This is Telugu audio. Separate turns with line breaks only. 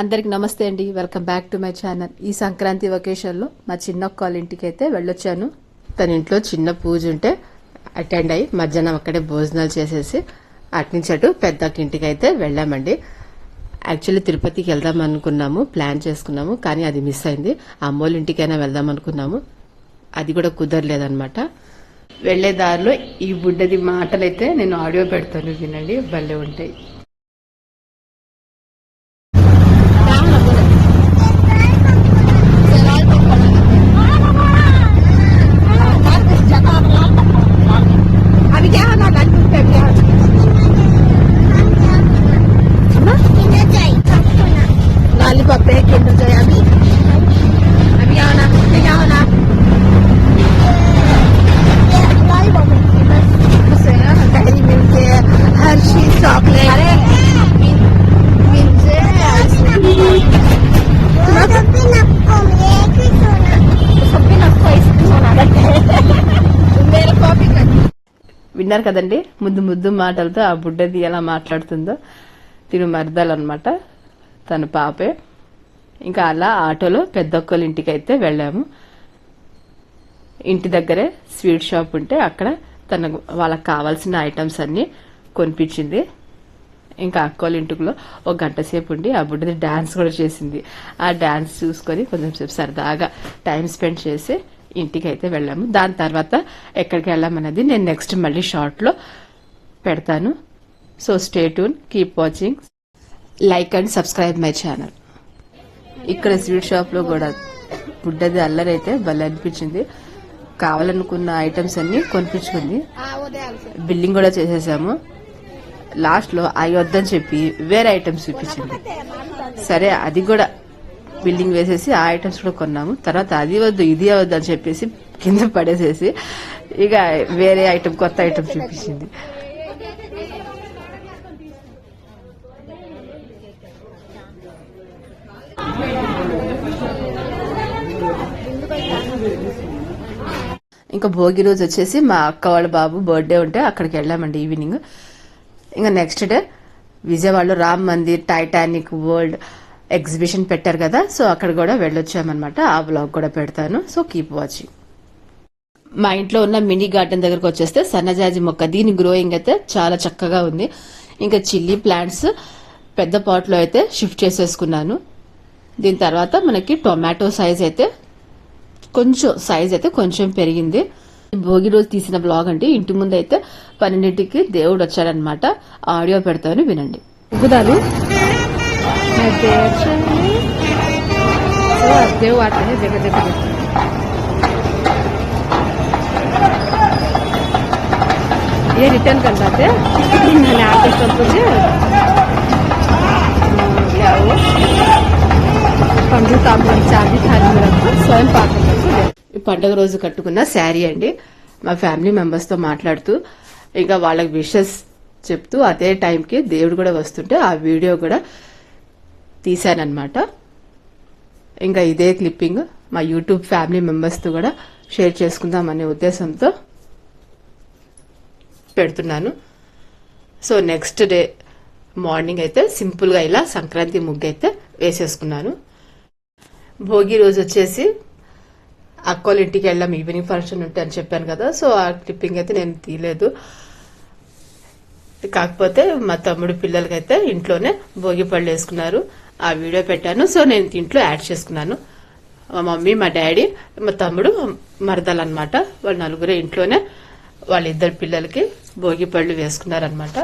అందరికి నమస్తే అండి. Welcome back to my channel ఈ సంక్రాంతి వెకేషన్లో మా చిన్నక్క వాళ్ళ ఇంటికి అయితే వెళ్ళొచ్చాను. తన ఇంట్లో చిన్న పూజ ఉంటే అటెండ్ అయ్యి మధ్యాహ్నం అక్కడే భోజనాలు చేసేసి అట్నుంచి అటు పెద్ద ఇంటికి అయితే వెళ్ళామండి. యాక్చువల్లీ తిరుపతికి వెళ్దాం అనుకున్నాము ప్లాన్ చేసుకున్నాము కానీ అది మిస్ అయింది. అమ్మోళ్ళ ఇంటికైనా వెళ్దాం అనుకున్నాము. అది కూడా కుదరలేదనమాట వెళ్ళే దారిలో ఈ బుడ్డది మాటలైతే నేను ఆడియో పెడతాను వినండి భలే ఉంటాయి. విన్నారు కదండి? ముద్దు ముద్దు మాటలతో ఆ బుడ్డది ఎలా మాట్లాడుతుందో. తిను మరదలన్నమాట. తన పాపే. ఇంకా అలా ఆటోలో పెద్దొక్కల ఇంటికి అయితే వెళ్ళాము. ఇంటి దగ్గరే స్వీట్ షాప్ ఉంటే అక్కడ తన వాళ్ళకి కావాల్సిన ఐటమ్స్ అన్ని కొనిపించింది. ఇంకా అక్కోళ్ళ ఇంటిలో ఒక గంట సేపు ఉండి ఆ బుడ్డది డాన్స్ కూడా చేసింది. ఆ డాన్స్ చూసుకొని కొంచెం సేపు సరదాగా టైం స్పెండ్ చేసి ఇంటికి అయితే వెళ్ళాము. దాని తర్వాత ఎక్కడికి వెళ్ళామనేది నేను నెక్స్ట్ మళ్ళీ షార్ట్లో పెడతాను. So stay tuned keep watching like and subscribe my channel ఇక్కడ స్వీట్ షాప్లో కూడా ఫుడ్ అది అల్లరైతే భలే అనిపించింది. కావాలనుకున్న ఐటమ్స్ అన్ని కొనిపించుకుంది. బిల్లింగ్ కూడా చేసేసాము. లాస్ట్లో అవి వద్దని చెప్పి వేరే ఐటమ్స్ చూపించింది. సరే అది కూడా బిల్డింగ్ వేసేసి ఆ ఐటమ్స్ కూడా కొన్నాము. తర్వాత అది వద్దు ఇది అవద్దు అని చెప్పేసి కింద పడేసేసి ఇక వేరే ఐటమ్ కొత్త ఐటమ్ చూపించింది. ఇంకా భోగి రోజు వచ్చేసి మా అక్క వాళ్ళ బాబు బర్త్డే ఉంటే అక్కడికి వెళ్ళామండి ఈవినింగ్ ఇంకా నెక్స్ట్ డే విజయవాడలో Ram Mandir Titanic world exhibition పెట్టారు కదా సో అక్కడ కూడా వెళ్ళొచ్చామన్నమాట. ఆ బ్లాగ్ కూడా పెడతాను. సో కీప్ వాచింగ్ మా ఇంట్లో ఉన్న మినీ గార్డెన్ దగ్గరకు వచ్చేస్తే సన్నజాజి మొక్క దీని గ్రోయింగ్ అయితే చాలా చక్కగా ఉంది. ఇంకా చిల్లీ ప్లాంట్స్ పెద్ద పాట్లో అయితే షిఫ్ట్ చేసేసుకున్నాను. దీని తర్వాత మనకి టొమాటో సైజ్ అయితే కొంచెం సైజ్ అయితే కొంచెం పెరిగింది. భోగి రోజు తీసిన బ్లాగ్ అండి. ఇంటి ముందు అయితే పన్నెండింటికి దేవుడు వచ్చాడనమాట ఆడియో పెడతాను వినండి.
गुदालू देव आते हैं जगह जगह ये रिटर्न कर जाते हैं मैंने आके सब कुछ क्या वो पंडित तांबूल चांदी थाली में रखकर स्वयं पाक करके दे
ఈ పండుగ రోజు కట్టుకున్న శారీ అండి మా ఫ్యామిలీ మెంబర్స్ తో మాట్లాడుతూ ఇంకా వాళ్ళకి విషెస్ చెప్తూ అదే టైంకి దేవుడు కూడా వస్తుంటే ఆ వీడియో కూడా తీశానమాట ఇంకా ఇదే క్లిప్పింగ్ మా యూట్యూబ్ ఫ్యామిలీ మెంబర్స్తో కూడా షేర్ చేసుకుందాం అనే ఉద్దేశంతో పెడుతున్నాను. సో నెక్స్ట్ డే మార్నింగ్ అయితే సింపుల్గా ఇలా సంక్రాంతి ముగ్గు అయితే వేసేసుకున్నాను. భోగి రోజు వచ్చేసి అక్కోళ్ళ ఇంటికి వెళ్ళాం ఈవినింగ్ ఫంక్షన్ ఉంటే అని చెప్పాను కదా సో ఆ క్లిప్పింగ్ అయితే నేను తీయలేదు. కాకపోతే మా తమ్ముడు పిల్లలకైతే ఇంట్లోనే భోగి పళ్ళు వేసుకున్నారు. ఆ వీడియో పెట్టాను. సో నేను ఇంట్లో యాడ్ చేసుకున్నాను. మా మమ్మీ మా డాడీ మా తమ్ముడు మరదలు అనమాట వాళ్ళ నలుగురే ఇంట్లోనే. వాళ్ళిద్దరు పిల్లలకి భోగి పళ్ళు వేసుకున్నారనమాట